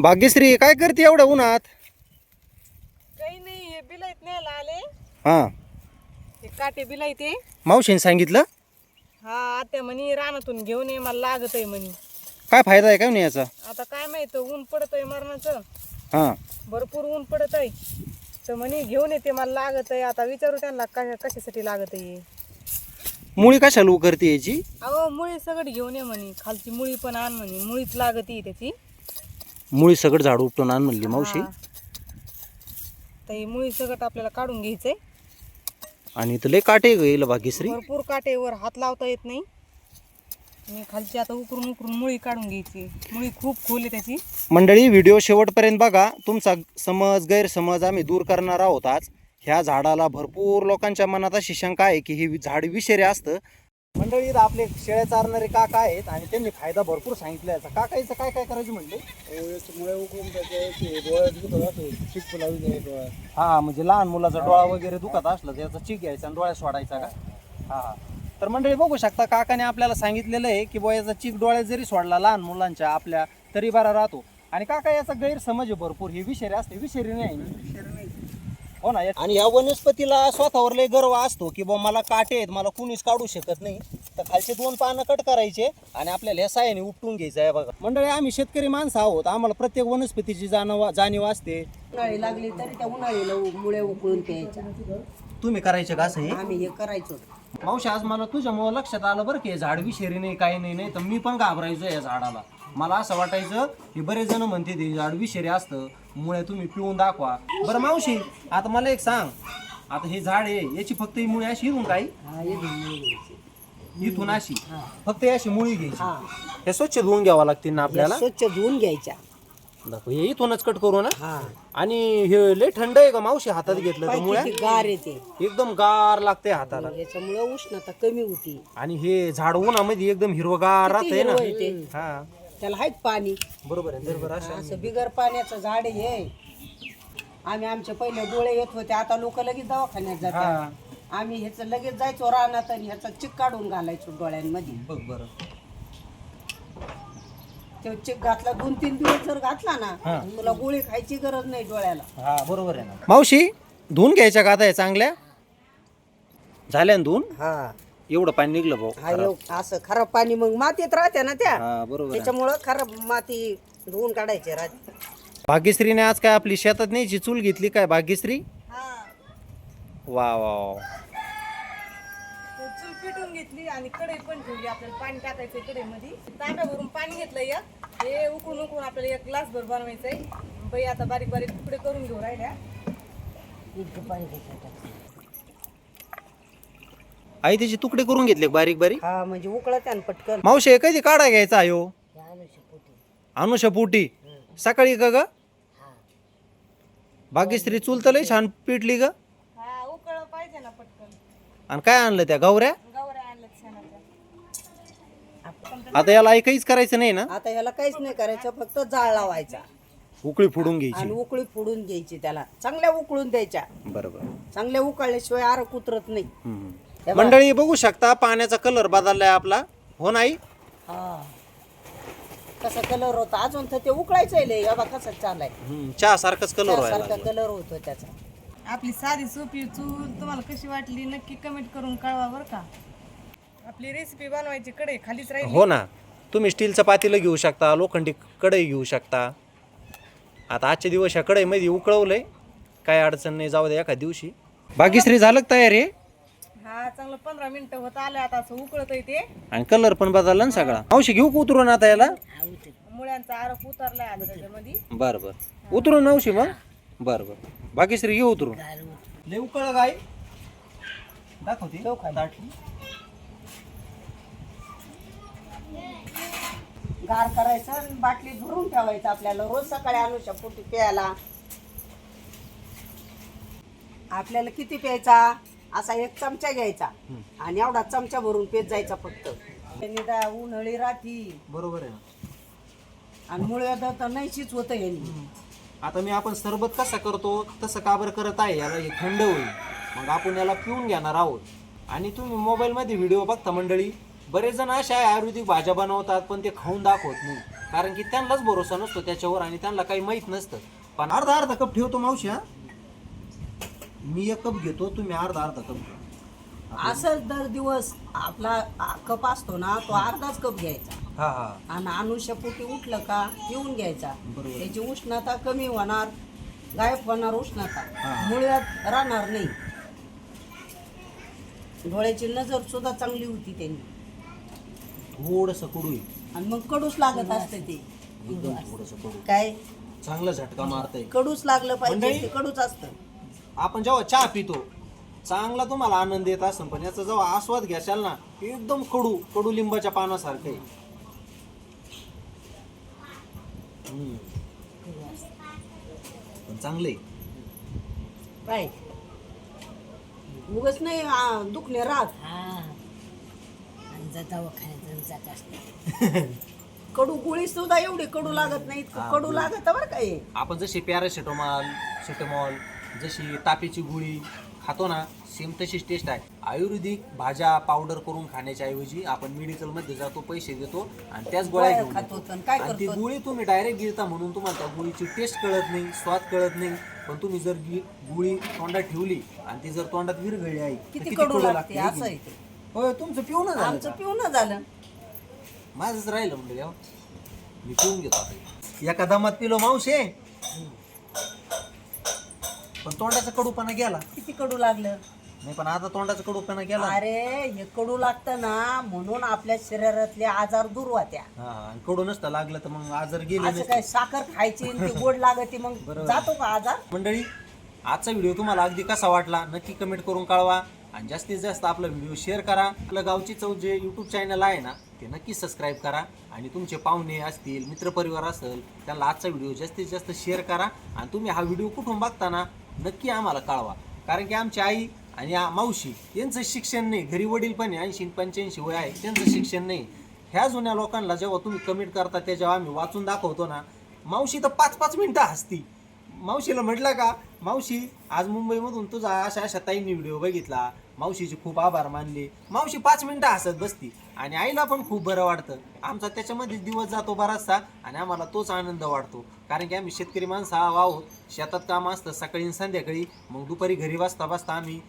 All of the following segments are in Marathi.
भाग्यश्री काय करते एवढ्या उन्हात? काही नाही हे बिलाईत न्यायला आले. हा. हे काटे बिलाई ते मावशीने सांगितलं? हा आत्या म्हणी रानातून घेऊन ये मला लागत आहे म्हणी. काय फायदा आहे काय नाही याचा? आता काय माहीत ऊन पडत आहे मरणाचं. हा. भरपूर ऊन पडत आहे तर म्हणे घेऊन येते मला लागत आहे आता विचारू त्यांना कशा कशासाठी लागत आहे हे. मुळी कशाला करते याची? अहो मुळी सगळं घेऊन ये म्हणे. खालची मुळी पण आण म्हणे. मुळीच लागत आहे त्याची. मुळी सगळं झाड उपटून आण म्हणली मावशी. तर ही मुळी सगळं आपल्याला काढून घ्यायचंय. आणि इथं लय काटे गेलं भाग्यश्री भरपूर काटेवर हात लावता येत नाही. आणि खालची आता उकरून उकरून मुळी काढून घ्यायची. मुळी खूप खोल आहे त्याची. मंडळी व्हिडिओ शेवटपर्यंत बघा. तुमचा समज गैरसमज आम्ही दूर करणार आहोत आज. ह्या झाडाला भरपूर लोकांच्या मनात अशी शंका आहे की हे झाड विषारी असतं. मंडळी आपले शेळ्या चारणारे काका आहेत आणि त्यांनी फायदा भरपूर सांगितला याचा. काकाईचं काय काय करायचं म्हणले? मुळे उकळून डोळ्यात हा म्हणजे लहान मुलाचा डोळा वगैरे दुखत असलं तर याचा चीक घ्यायचा आणि डोळ्यात सोडायचा का? हा. तर मंडळी बघू शकता काकाने आपल्याला सांगितलेलं आहे की बुवा याचा चीक डोळ्यात जरी सोडला लहान मुलांच्या आपल्या तरी बरा राहतो. आणि काका याचा गैरसमज आहे भरपूर. ही विषारी असते विषारी नाही. हो ना आणि या वनस्पतीला स्वतःवर लय गर्व असतो की बुवा मला काटे आहेत मला कुणीच काढू शकत नाही. तर खालचे दोन पानं कट करायचे आणि आपल्याला ह्या सायाने उपटून घ्यायचं आहे बघा. मंडळी आम्ही शेतकरी माणसं आहोत. आम्हाला प्रत्येक वनस्पतीची जाणव जाणीव असते. उन्हाळी लागली तरी त्या उन्हाळीला उ- मुळे उकळून प्यायच्या. तुम्ही करायचे का असं हे? आम्ही हे करायचो. मावशी आज मला तुझ्यामुळं लक्षात आलं बरं की हे झाड विषारी नाही काही नाही नाही तर मी पण घाबरायचो या झाडाला. मला असं वाटायचं की बरेच जण म्हणते ते झाड विषारी असतं मुळे तुम्ही पिऊन दाखवा. बरं मावशी आता मला एक सांग. आता हे झाड आहे याची फक्त ही मुळी अशी इथून काही? हा, हे घ्यायचे. इथून अशी. फक्त ही अशी मुळी घ्यायची. हा. हे स्वच्छ धुवून घ्यावं लागतील ना आपल्याला? स्वच्छ धुवून घ्यायच्या. दाखव, हे इथूनच कट करू ना? हा. आणि हे लय थंड आहे का मावशी हातात घेतलं तर मुळ्या? गार येते एकदम गार लागते हाताला. याच्यामुळे उष्णता कमी होती. आणि हे झाड उन्हामध्ये एकदम हिरवगार ना? हिरवं आहे ते. हा. त्याला आहेत पाणी. बरोबर आहे बरोबर असं असं बिगर पाण्याचं झाड आहे. हे आम्ही आमचे पहिले डोळे येत होते आता लोक लगेच दवाखान्यात हा. जातात आम्ही ह्याचं लगेच जायचो रानात आणि ह्याचा चिक काढून घालायचो डोळ्यांमध्ये. बघ बरं. तो चिक घातला दोन तीन दिवस जर घातला ना हा. तुला गोळी खायची गरज नाही डोळ्याला. हा बरोबर आहे ना. मावशी धुवून घ्यायच्या का आता या चांगल्या? झाल्या ना धुवून? हा. एवढं पाणी निघलं भाऊ हा एव- असं खराब पाणी मग मातीत राहते ना त्या. हा बरोबर आहे. त्याच्यामुळं खराब माती धुवून काढायची राहते. भाग्यश्रीने आज काय आपली शेतात न्यायची चूल घेतली काय भाग्यश्री? वा वा चूल पिटून घेतली आणि कढई पण ठेवली आपल्याला पाणी टाकायचं कढईमध्ये. तांब्यावरून पाणी घेतलं एक. हे उकळून उकळून आपल्याला एक ग्लास भर बनवायचंय. बाई आता बारीक बारीक तुकडे करून घेऊ राहिल्या. इतकं पाणी घ्यायचं आई त्याचे तुकडे करून घेतले बारीक बारीक. हा म्हणजे उकळत आणि पटकन. मावशी हे कधी काढा घ्यायचा आयो अनुषा पोटी. सकाळी का ग? भाग्यश्री चूल तर लय छान पिटली ग. हा उकळ पाहिजे ना पटकन. आणि काय आणलं त्या गौऱ्या गवऱ्या आणल्या शेणाच्या. आता याला आई काहीच करायचं नाही ना? आता ह्याला काहीच नाही करायचं फक्त जाळ लावायचा. उकळी फोडून घ्यायची. आणि उकळी फोडून घ्यायची त्याला. चांगल्या उकळून द्यायच्या. बरोबर. चांगल्या उकळल्याशिवाय आरक उतरत नाही. हम्म. हे बघ. मंडळी बघू शकता पाण्याचा कलर बदललाय आपला. हो नाही? हा. कसा कलर होता? अजून तर ते उकळायचं लय. हे बघा कसं चालाय चहा सारखाच कलर व्हायला सारखा लागला. कलर होतो त्याचा. आपली साधी सोपी चूल तुम्हाला कशी वाटली? नक्की कमेंट करून कळवा बरं का. आपली रेसिपी बनवायची कडे खालीच राहील. हो ना. तुम्ही स्टीलचं पातेलं घेऊ शकता लोखंडी कढई घेऊ शकता. आता आजच्या दिवस ह्या कढईमध्ये उकळवलंय. काय अडचण नाही जाऊ द्या एका दिवशी. भाग्यश्री झालं का तयार? आहे हा चांगलं पंधरा मिनिटं होत आलं आता असं उकळत ते. आणि कलर पण बदलला ना सगळा. औषध घेऊ का उतरून आता याला? मुळ्यांचा आरक उतरलाय आता त्याच्यामध्ये. बरं बरं. उतरून औषध मग? बरं बरं. भाग्यश्री घेऊ उतरून. लय उकळ गाय दाखवते. ताटली. गार करायचं आणि बाटली भरून ठेवायचं आपल्याला. रोज सकाळी आणू पोटी प्यायला. आपल्याला किती प्यायचा? असा एक चमचा घ्यायचा. आणि एवढा चमचा भरून पेत जायचा फक्त. उन्हाळी राहती. बरोबर आहे ना. आणि मुळे तर नाहीशीच होतं यांनी आता मी आपण सरबत कसा करतो तसं का बरं करत आहे याला हे थंड होईल. मग आपण याला पिऊन घेणार आहोत. आणि तुम्ही मोबाईलमध्ये व्हिडिओ बघता मंडळी बरेच जण अशा आहे आयुर्वेदिक भाज्या बनवतात पण ते खाऊन दाखवत नाही. कारण की त्यांनाच भरोसा नसतो त्याच्यावर आणि त्यांना काही माहीत नसतं. पण अर्धा अर्धा कप ठेवतो मावशी हा. मी एक कप घेतो तुम्ही अर्धा अर्धा कप घ्या. असंच दर दिवस आपला आ, कप असतो ना तो अर्धाच कप घ्यायचा. हा हा. आणि अनुष्यपोटी उठलं का पिऊन घ्यायचा. बरोबर. त्याची उष्णता कमी होणार गायब होणार उष्णता. हा. मुळ्यात राहणार नाही. डोळ्याची नजर सुद्धा चांगली होती त्यांनी. थोडस कडू आहे. आणि मग कडूच लागत असते ते. एकदम थोडस कडू. काय? चांगला झटका मारताय. कडूच लागलं पाहिजे मंडळी- ते कडूच असतं. आपण जेव्हा चहा पितो चांगला तुम्हाला आनंद येत असेल पण याचा जेव्हा आस्वाद घ्याशाल ना एकदम कडू कडू लिंबाच्या पानासारखं आहे. पण चांगले काय उगच नाही आ, दुखणे राहत. कडू गोळी सुद्धा एवढी कडू लागत नाही इतकं कडू. लागत बरं काय आपण जशी पॅरासिटामॉल सिटामॉल जशी तापीची गोळी खातो ना सेम तशीच टेस्ट आहे आयुर्वेदिक भाज्या पावडर करून खाण्याच्या ऐवजी आपण मेडिकलमध्ये जातो पैसे देतो आणि त्याच गोळ्या घेऊन खातो येतो. काय आणि ती करतो? गोळी तुम्ही डायरेक्ट गिळता म्हणून तुम्हाला त्या गोळीची टेस्ट कळत नाही स्वाद कळत नाही पण तुम्ही जर गी- गोळी तोंडात ठेवली आणि ती जर तोंडात विरघळली आहे तर किती कडू लागते हे असं की आहे नाही? ते होय तुमचं पिऊन झालं आमचं का? पिऊन झालं माझंच राहिलं म्हणजे मी पिऊन घेतो आता एका दमात पिलो मावशे पण तोंडाचा कडूपणा गेला. किती कडू लागलं? नाही पण आता तोंडाचा कडूपणा गेला. अरे हे कडू लागतं ना म्हणून आपल्या शरीरातले आजार दूर होत्या. हा आणि कडू नसतं लागलं तर मग आजार गेले असं नसते. काय साखर खायची आणि ती गोड लागते मग बरोबर. जातो का आजार? मंडळी आजचा व्हिडिओ तुम्हाला अगदी कसा वाटला नक्की कमेंट करून कळवा. आणि जास्तीत जास्त आपला व्हिडिओ शेअर करा. आपलं गावची चौ जे यूट्यूब चॅनल आहे ना ते नक्की सबस्क्राईब करा. आणि तुमचे पाहुणे असतील मित्रपरिवार असेल त्यांना आजचा व्हिडिओ जास्तीत जास्त शेअर करा. आणि तुम्ही हा व्हिडिओ कुठून बघताना नक्की आम्हाला कळवा. कारण की आमची आई आणि मावशी यांचं शिक्षण नाही. घरी वडील पण ऐंशी पंच्याऐंशी वय आहे. त्यांचं शिक्षण नाही. ह्या जुन्या लोकांना जेव्हा तुम्ही कमेंट करता त्या जेव्हा आम्ही वाचून दाखवतो ना मावशी तर पाच पाच मिनटं हसती. मावशीला म्हटलं का मावशी आज मुंबईमधून तुझा अशा अशा ताईंनी व्हिडिओ बघितला. मावशीचे खूप आभार मानले. मावशी पाच मिनटं हसत बसती आणि आईला पण खूप बरं वाटतं. आमचा त्याच्यामध्ये दिवस जातो बराचसा आणि आम्हाला तोच आनंद वाटतो. कारण की आम्ही शेतकरी माणसं आहोत. शेतात काम असतं सकाळी आणि संध्याकाळी. मग दुपारी घरी वाजता बसता आम्ही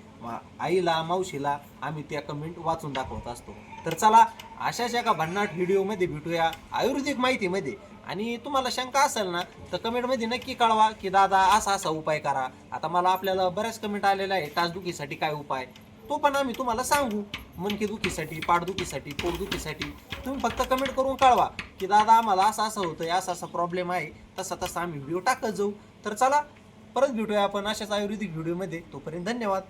आईला मावशीला आम्ही त्या कमेंट वाचून दाखवत असतो. तर चला अशाच एका भन्नाट व्हिडिओमध्ये भेटूया आयुर्वेदिक माहितीमध्ये. आणि तुम्हाला शंका असेल ना तर कमेंटमध्ये नक्की कळवा की दादा असा असा उपाय करा. आता मला आपल्याला बऱ्याच कमेंट आलेल्या आहे टाचदुखीसाठी काय उपाय? तो पण आम्ही तुम्हाला सांगू. मनकेदुखीसाठी पाठदुखीसाठी पोटदुखीसाठी तुम्ही फक्त कमेंट करून कळवा की दादा आम्हाला असं असं होतंय असा असा प्रॉब्लेम आहे तसा तसा आम्ही व्हिडिओ टाकत जाऊ. तर चला परत भेटूया आपण अशाच आयुर्वेदिक व्हिडिओमध्ये तोपर्यंत धन्यवाद.